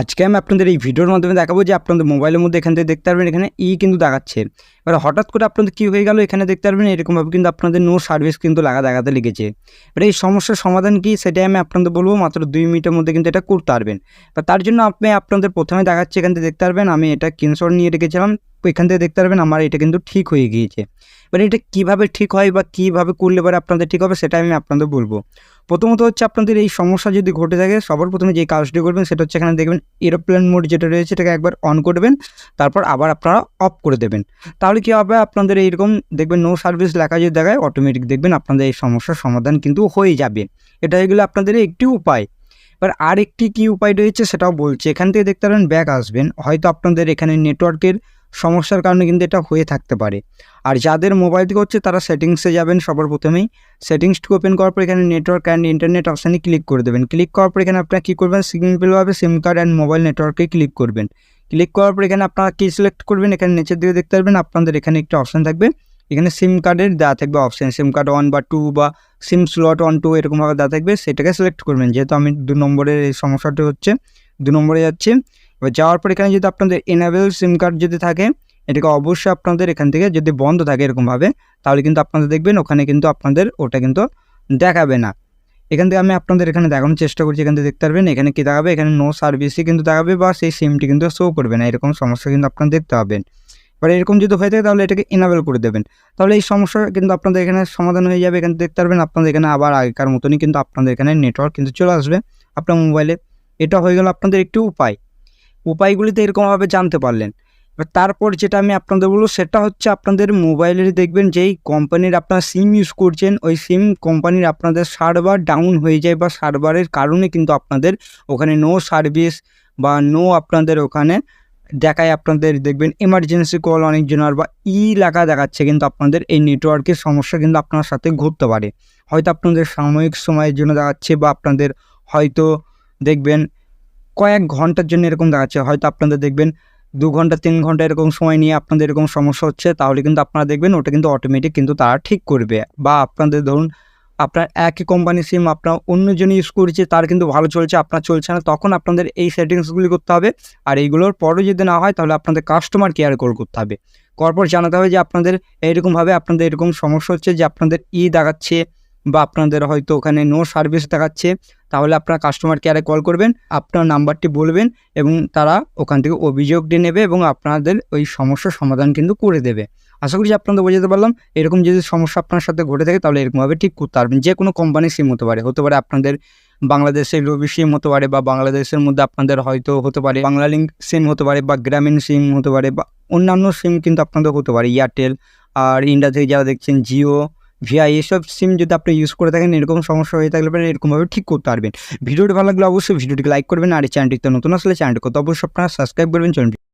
আজকে আমি আপনাদের এই ভিডিওর মাধ্যমে দেখাবো যে আপনাদের মোবাইলের মধ্যে এখান থেকে দেখতে পারবেন এখানে ই কিন্তু দেখাচ্ছে। এবার হঠাৎ করে আপনাদের কী হয়ে গেল? এখানে দেখতে পারবেন এরকমভাবে কিন্তু আপনাদের নো সার্ভিস কিন্তু লাগা দেখাতে লেগেছে। এবার এই সমস্যার সমাধান কী? সেটাই আমি আপনাদের বলব, মাত্র দুই মিনিটের মধ্যে কিন্তু এটা করতে পারবেন। বা তার জন্য আপনি আপনাদের প্রথমে দেখাচ্ছে এখান থেকে দেখতে পারবেন, আমি এটা স্ক্রিনশট নিয়ে রেখেছিলাম। এখান থেকে দেখতে পারবেন আমার এটা কিন্তু ঠিক হয়ে গিয়েছে। এবার এটা কীভাবে ঠিক হয় বা কীভাবে করলে পরে আপনাদের ঠিক হবে সেটা আমি আপনাদের বলব। প্রথমত হচ্ছে আপনাদের এই সমস্যা যদি ঘটে থাকে, সবার প্রথমে যে কাজটি করবেন সেটা হচ্ছে এখানে দেখবেন এরোপ্লেন মোড যেটা রয়েছে এটাকে একবার অন করবেন, তারপর আবার আপনারা অফ করে দেবেন। তাহলে কী হবে? আপনাদের এইরকম দেখবেন নো সার্ভিস লেখা যদি দেখায় অটোমেটিক দেখবেন আপনাদের এই সমস্যার সমাধান কিন্তু হয়ে যাবে। এটা হয়ে গেলে আপনাদের একটি উপায়। এবার আর একটি কী উপায় রয়েছে সেটাও বলছি। এখান থেকে দেখতে পারেন ব্যাক আসবেন। হয়তো আপনাদের এখানে নেটওয়ার্কের সমস্যার কারণে কিন্তু এটা হয়ে থাকতে পারে। আর যাদের মোবাইল থেকে হচ্ছে তারা সেটিংসে যাবেন সবার প্রথমেই। সেটিংসটি ওপেন করার পর এখানে নেটওয়ার্ক অ্যান্ড ইন্টারনেট অপশানে ক্লিক করে দেবেন। ক্লিক করার পর এখানে আপনারা কী করবেন? সিম্পলভাবে সিম কার্ড অ্যান্ড মোবাইল নেটওয়ার্কে ক্লিক করবেন। ক্লিক করার পর এখানে আপনারা কী সিলেক্ট করবেন? এখানে নিচের দিকে দেখতে পারবেন আপনাদের এখানে একটা অপশান থাকবে। এখানে সিম কার্ডের দেওয়া থাকবে অপশান সিম কার্ড ওয়ান বা টু বা সিম স্লট ওয়ান টু এরকমভাবে দেওয়া থাকবে। সেটাকে সিলেক্ট করবেন। যেহেতু আমি দু নম্বরের এই সমস্যাটি হচ্ছে, দু নম্বরে যাচ্ছে। এবার যাওয়ার পর এখানে যদি আপনাদের এনাবেল সিম কার্ড যদি থাকে, এটাকে অবশ্যই আপনাদের এখান থেকে যদি বন্ধ থাকে এরকমভাবে, তাহলে কিন্তু আপনাদের দেখবেন ওখানে কিন্তু আপনাদের ওটা কিন্তু দেখাবে না। এখান থেকে আমি আপনাদের এখানে দেখানোর চেষ্টা করছি, এখান থেকে দেখতে পারবেন, এখানে কী দেখাবে? এখানে নো সার্ভিসই কিন্তু দেখাবে বা সেই সিমটি কিন্তু শো করবে না, এরকম সমস্যা কিন্তু আপনারা দেখতে পাবেন। এবার এরকম যদি হয়ে থাকে তাহলে এটাকে ইনাবেল করে দেবেন। তাহলে এই সমস্যা কিন্তু আপনাদের এখানে সমাধান হয়ে যাবে, এখানে দেখতে পারবেন আপনাদের এখানে আবার আগেকার মতনই কিন্তু আপনাদের এখানে নেটওয়ার্ক কিন্তু চলে আসবে আপনার মোবাইলে এটা হয়ে গেল আপনাদের একটি উপায়। উপায়গুলিতে এরকমভাবে জানতে পারলেন। এবার তারপর যেটা আমি আপনাদের বলব, সেটা হচ্ছে আপনাদের মোবাইলের দেখবেন যেই কোম্পানির আপনারা সিম ইউজ করছেন, ওই সিম কোম্পানির আপনাদের সার্ভার ডাউন হয়ে যায় বা সার্ভারের কারণে কিন্তু আপনাদের ওখানে নো সার্ভিস বা নো আপনাদের ওখানে দেখায় আপনাদের দেখবেন এমার্জেন্সি কল অনেকজনের বা ই লেখা দেখাচ্ছে কিন্তু আপনাদের এই নেটওয়ার্কের সমস্যা কিন্তু আপনার সাথে ঘটতে পারে। হয়তো আপনাদের সাময়িক সময়ের জন্য দেখাচ্ছে বা আপনাদের হয়তো দেখবেন কয়েক ঘণ্টার জন্য এরকম দেখাচ্ছে। হয়তো আপনাদের দেখবেন দু ঘণ্টা, তিন ঘণ্টা এরকম সময় নিয়ে আপনাদের এরকম সমস্যা হচ্ছে, তাহলে কিন্তু আপনারা দেখবেন ওটা কিন্তু অটোমেটিক কিন্তু তারা ঠিক করবে। বা আপনাদের ধরুন, আপনার একই কোম্পানি সিম আপনার অন্যজন ইউজ করছে, তার কিন্তু ভালো চলছে, আপনার চলছে না, তখন আপনাদের এই সেটিংসগুলি করতে হবে। আর এইগুলোর পরও যদি না হয়, তাহলে আপনাদের কাস্টমার কেয়ার কল করতে হবে। করার পর জানাতে হবে যে আপনাদের এইরকমভাবে আপনাদের এরকম সমস্যা হচ্ছে যে আপনাদের ই দেখাচ্ছে বা আপনাদের হয়তো ওখানে নো সার্ভিস দেখাচ্ছে, তাহলে আপনার কাস্টমার কেয়ারে কল করবেন, আপনার নাম্বারটি বলবেন এবং তারা ওখান থেকে অভিযোগটি নেবে এবং আপনাদের ওই সমস্যার সমাধান কিন্তু করে দেবে। আশা করি আপনাদের বোঝাতে পারলাম। এরকম যদি সমস্যা আপনার সাথে ঘটে থাকে, তাহলে এরকমভাবে ঠিক করতে পারবেন। যে কোনো কোম্পানির সিম হতে পারে। হতে পারে আপনাদের বাংলাদেশের রবি সিম হতে পারে বা বাংলাদেশের মধ্যে আপনাদের হয়তো হতে পারে বাংলা লিঙ্ক সিম হতে পারে বা গ্রামীণ সিম হতে পারে বা অন্যান্য সিম কিন্তু আপনাদের হতে পারে। এয়ারটেল আর ইন্ডিয়া থেকে যারা দেখছেন জিও ভিআই এসব সিম যদি আপনি ইউজ করে থাকেন, এরকম সমস্যা হয়ে থাকলে পরে এরকমভাবে ঠিক করতে পারবেন। ভিডিওটি ভালো লাগলে অবশ্যই ভিডিওটিকে লাইক করবেন আর এই চ্যানেলটিতে নতুন আসলে চ্যানেলটি কত অবশ্যই আপনারা সাবস্ক্রাইব করবেন। চ্যানেলটি